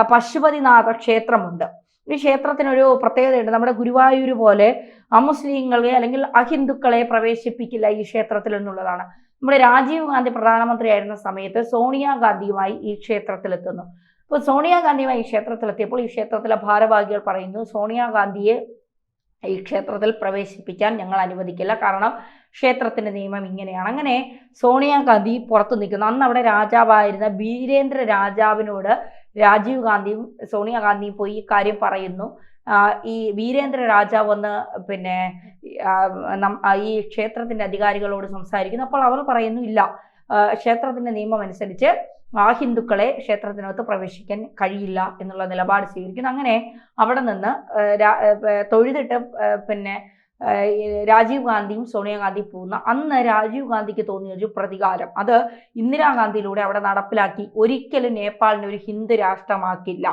പശുപതിനാഥ ക്ഷേത്രമുണ്ട്. ഈ ക്ഷേത്രത്തിനൊരു പ്രത്യേകതയുണ്ട്. നമ്മുടെ ഗുരുവായൂർ പോലെ അമുസ്ലിങ്ങളെ അല്ലെങ്കിൽ അഹിന്ദുക്കളെ പ്രവേശിപ്പിക്കില്ല ഈ ക്ഷേത്രത്തിൽ എന്നുള്ളതാണ്. നമ്മുടെ രാജീവ് ഗാന്ധി പ്രധാനമന്ത്രിയായിരുന്ന സമയത്ത് സോണിയാഗാന്ധിയുമായി ഈ ക്ഷേത്രത്തിലെത്തുന്നു. അപ്പോൾ സോണിയാഗാന്ധിയുമായി ഈ ക്ഷേത്രത്തിലെത്തിയപ്പോൾ ഈ ക്ഷേത്രത്തിലെ ഭാരവാഹികൾ പറയുന്നു സോണിയാഗാന്ധിയെ ഈ ക്ഷേത്രത്തിൽ പ്രവേശിപ്പിക്കാൻ ഞങ്ങൾ അനുവദിക്കില്ല. കാരണം ക്ഷേത്രത്തിന്റെ നിയമം ഇങ്ങനെയാണ്. അങ്ങനെ സോണിയാഗാന്ധി പുറത്തു നിൽക്കുന്നു. അന്ന് അവിടെ രാജാവായിരുന്ന ബീരേന്ദ്ര രാജാവിനോട് രാജീവ് ഗാന്ധിയും സോണിയാഗാന്ധിയും പോയി ഈ കാര്യം പറയുന്നു. ഈ വീരേന്ദ്ര രാജാവ് വന്ന് പിന്നെ ഈ ക്ഷേത്രത്തിന്റെ അധികാരികളോട് സംസാരിക്കുന്നു. അപ്പോൾ അവർ പറയുന്നു ഇല്ല ക്ഷേത്രത്തിന്റെ നിയമം അനുസരിച്ച് ആ ഹിന്ദുക്കളെ ക്ഷേത്രത്തിനകത്ത് പ്രവേശിക്കാൻ കഴിയില്ല എന്നുള്ള നിലപാട് സ്വീകരിക്കുന്നു. അങ്ങനെ അവിടെ നിന്ന് തൊഴുതിട്ട് പിന്നെ രാജീവ് ഗാന്ധിയും സോണിയാഗാന്ധിയും പോകുന്ന അന്ന് രാജീവ് ഗാന്ധിക്ക് തോന്നിയ ഒരു പ്രതികാരം. അത് ഇന്ദിരാഗാന്ധിയിലൂടെ അവിടെ നടപ്പിലാക്കി. ഒരിക്കലും നേപ്പാളിനെ ഒരു ഹിന്ദു രാഷ്ട്രമാക്കില്ല.